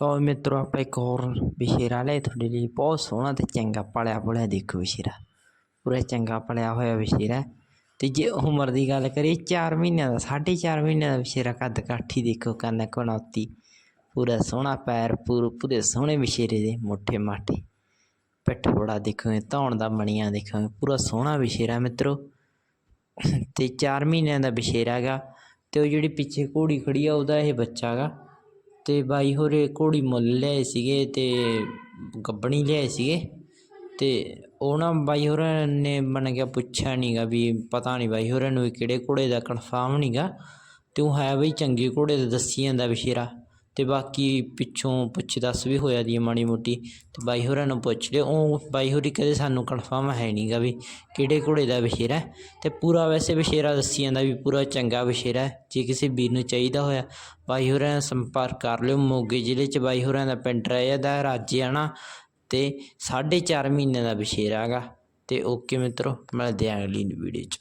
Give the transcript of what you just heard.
ਲਓ ਮਿੱਤਰੋ ਆਪਾਂ ਇੱਕ ਹੋਰ ਵਿਸ਼ੇਰਾ ਲਿਆ ਤੁਹਾਡੇ ਲਈ ਬਹੁਤ ਸੋਹਣਾ ਤੇ ਚੰਗਾ ਪਲਿਆ ਪੁਲਿਆ ਦੇਖੋ ਵਿਸ਼ੇਰਾ ਪੂਰਾ ਚੰਗਾ ਪਲਿਆ ਹੋਇਆ ਵਿਸ਼ੇਰਾ ਤੇ ਜੇ ਉਮਰ ਦੀ ਗੱਲ ਕਰੀਏ 4 ਮਹੀਨਿਆਂ ਦਾ 4.5 ਮਹੀਨਿਆਂ ਦਾ ਵਿਸ਼ੇਰਾ ਕੱਦ ਕਾਠੀ ਦੇਖੋ ਕੰਨ ਕਣੌਤੀ ਪੂਰਾ ਸੋਹਣਾ ਪੈਰ ਪੂਰ ਪੂਰੇ ਸੋਹਣੇ ਵਿਸ਼ੇਰੇ ਦੇ ਮੋਠੇ ਮਾਠੇ ਪਿੱਠ ਬੜਾ ਦੇਖੋਗੇ ਧੌਣ ਦਾ ਮਣੀਆਂ ਦੇਖੋਗੇ ਪੂਰਾ ਸੋਹਣਾ ਵਿਸ਼ੇਰਾ ਮਿੱਤਰੋ ਤੇ 4 ਮਹੀਨਿਆਂ ਦਾ ਵਿਸ਼ੇਰਾ ਹੈਗਾ ਤੇ ਉਹ ਜਿਹੜੀ ਪਿੱਛੇ ਘੋੜੀ ਖੜੀ ਆ ਉਹਦਾ ਇਹ ਬੱਚਾ ਹੈਗਾ ਅਤੇ ਬਾਈ ਹੋਰੇ ਘੋੜੀ ਮੁੱਲ ਲਿਆਏ ਸੀਗੇ ਅਤੇ ਗੱਬਣੀ ਲਿਆਏ ਸੀਗੇ। ਅਤੇ ਉਹ ਨਾ ਬਾਈ ਹੋਰਾਂ ਨੇ ਬਣ ਗਿਆ ਪੁੱਛਿਆ ਨਹੀਂ ਗਾ ਵੀ ਪਤਾ ਨਹੀਂ ਬਾਈ ਹੋਰਾਂ ਨੂੰ ਵੀ ਕਿਹੜੇ ਘੋੜੇ ਦਾ ਕਨਫਰਮ ਨਹੀਂ ਗਾ। ਅਤੇ ਉਹ ਹੈ ਬਈ ਚੰਗੇ ਘੋੜੇ ਦਾ ਦੱਸੀ ਜਾਂਦਾ ਵਿਸ਼ੇਰਾ। ਅਤੇ ਬਾਕੀ ਪਿੱਛੋਂ ਪੁੱਛ ਦੱਸ ਵੀ ਹੋਇਆ ਦੀ ਹੈ ਮਾੜੀ ਮੋਟੀ ਅਤੇ ਬਾਈ ਹੋਰਾਂ ਨੂੰ ਪੁੱਛ ਲਿਓ। ਉਹ ਬਾਈ ਹੋਰੀ ਕਦੇ ਸਾਨੂੰ ਕਨਫਰਮ ਹੈ ਨਹੀਂ ਗਾ ਵੀ ਕਿਹੜੇ ਘੋੜੇ ਦਾ ਵਿਸ਼ੇਰਾ ਅਤੇ ਪੂਰਾ ਵੈਸੇ ਵਿਸ਼ੇਰਾ ਦੱਸੀ ਜਾਂਦਾ ਵੀ ਪੂਰਾ ਚੰਗਾ ਵਿਸ਼ੇਰਾ ਜੇ ਕਿਸੇ ਵੀਰ ਨੂੰ ਚਾਹੀਦਾ ਹੋਇਆ। ਬਾਈ ਹੋਰਾਂ ਨਾਲ ਸੰਪਰਕ ਕਰ ਲਿਓ। ਮੋਗੇ ਜ਼ਿਲ੍ਹੇ 'ਚ ਬਾਈ ਹੋਰਾਂ ਦਾ ਪਿੰਡ ਰਹਿ ਦਾ ਰਾਜਿਆਣਾ ਤੇ 4.5 ਮਹੀਨੇ ਦਾ ਵਿਸ਼ੇਰਾ ਹੈਗਾ। ਅਤੇ ਓਕੇ ਮਿੱਤਰੋ, ਮਿਲਦੇ ਆਂ ਅਗਲੀ ਵੀਡੀਓ 'ਚ।